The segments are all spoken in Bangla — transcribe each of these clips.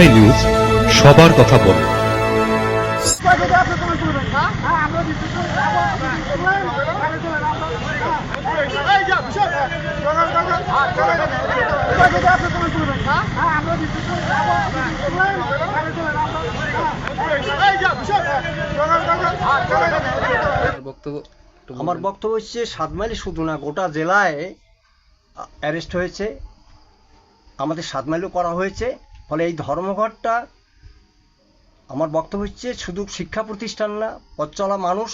রাজশাহী নিউজ সবার কথা বলে বক্তব্য আমার। বক্তব্য হচ্ছে সাতমাইলে শুধু না, গোটা জেলায় অ্যারেস্ট হয়েছে আমাদের সাতমাইলও করা হয়েছে ফলে এই ধর্মঘটটা আমার বক্তব্য হচ্ছে শুধু শিক্ষা প্রতিষ্ঠান না, পথ চলা মানুষ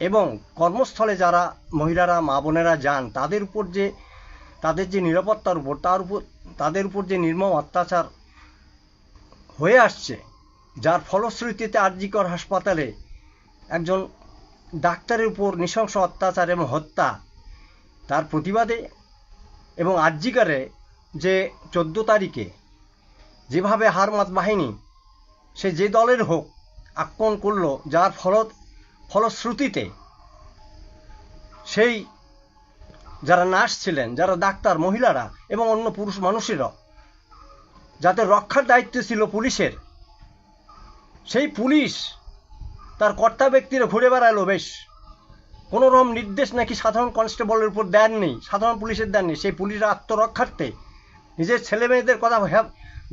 এবং কর্মস্থলে যারা মহিলারা, মা বোনেরা যান, তাদের উপর যে, তাদের যে নিরাপত্তার উপর, তার উপর, তাদের উপর যে নির্মম অত্যাচার হয়ে আসছে, যার ফলশ্রুতিতে আরজিকর হাসপাতালে একজন ডাক্তারের উপর নৃশংস অত্যাচার এবং হত্যা, তার প্রতিবাদে এবং আর্জিকারে যে চোদ্দ তারিখে যেভাবে হারমাত বাহিনী, সে যে দলের হোক আক্রমণ করল, যার ফল ফলশ্রুতিতে সেই যারা নার্স ছিলেন, যারা ডাক্তার, মহিলারা এবং অন্য পুরুষ মানুষেরা, যাদের রক্ষার দায়িত্ব ছিল পুলিশের, সেই পুলিশ তার কর্তা ব্যক্তিরা ঘুরে বেড়ালো, বেশ, কোনো রকম নির্দেশ নাকি সাধারণ কনস্টেবলের উপর দেননি, সাধারণ পুলিশের দেননি, সেই পুলিশের আত্মরক্ষার্থে নিজের ছেলে মেয়েদের কথা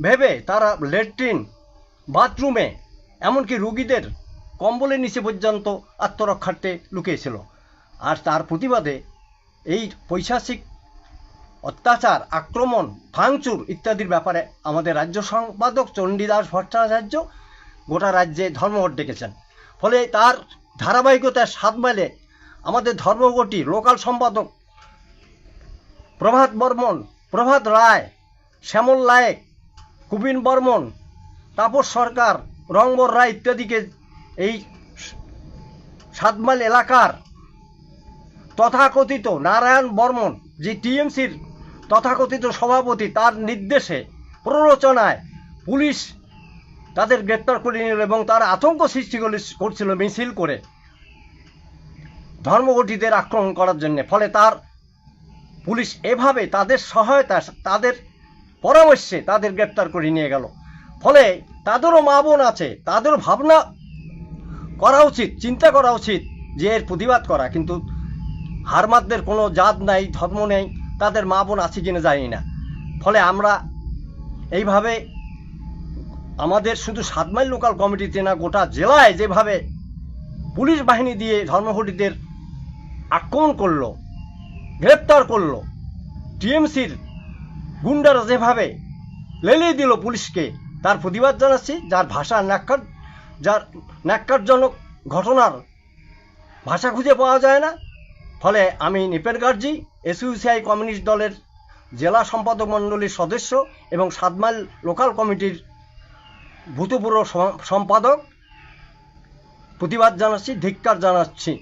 ভেব- তারা ল্যাট্রিন বাথরুমে, এমনকি রুগীদের কম্বলের নিচে পর্যন্ত আত্মরক্ষার্থে লুকিয়েছিল। আর তার প্রতিবাদে এই পৈশাচিক অত্যাচার, আক্রমণ, ভাঙচুর ইত্যাদির ব্যাপারে আমাদের রাজ্য সম্পাদক চণ্ডীদাস ভট্টাচার্য গোটা রাজ্যে ধর্মঘট ডেকেছেন। ফলে তার ধারাবাহিকতায় সাত মাইলে আমাদের ধর্মঘটি লোকাল সম্পাদক প্রভাত বর্মন, প্রভাত রায়, শ্যামল লায়েক কুবিন বর্মন, তাপস সরকার রংবর রায় ইত্যাদিকে এই সাতমাইল এলাকার তথাকথিত নারায়ণ বর্মন, যে টিএমসির তথাকথিত সভাপতি, তার নির্দেশে প্ররোচনায় পুলিশ তাদের গ্রেপ্তার করে নিল এবং তার আতঙ্ক সৃষ্টি করছিল মিছিল করে ধর্মঘটিদের আক্রমণ করার জন্য। ফলে তার পুলিশ এভাবে তাদের সহায়তা, তাদের পরামর্শে তাদের গ্রেপ্তার করে নিয়ে গেল। ফলে তাদেরও মা বোন আছে তাদেরও ভাবনা করা উচিত, চিন্তা করা উচিত যে এর প্রতিবাদ করা। কিন্তু হারমাতদের কোনো জাত নাই, ধর্ম নেই, তাদের মা বোন আছে কিনা জানি না। ফলে আমরা এইভাবে আমাদের শুধু সাতমাইল লোকাল কমিটিতে না, গোটা জেলায় যেভাবে পুলিশ বাহিনী দিয়ে ধর্মঘটিদের আক্রমণ করল, গ্রেপ্তার করল, টিএমসির গুন্ডারা যেভাবে লেলিয়ে দিল পুলিশকে, তার প্রতিবাদ জানাচ্ছি, যার ভাষা ন্যাক্কার যার ন্যাক্কারজনক ঘটনার ভাষা খুঁজে পাওয়া যায় না। ফলে আমি নিপের গার্জি এসইউসিআই কমিউনিস্ট দলের জেলা সম্পাদক মণ্ডলীর সদস্য এবং সাতমাইল লোকাল কমিটির ভূতপূর্ব সম্পাদক। প্রতিবাদ জানাচ্ছি, ধিক্কার জানাচ্ছি।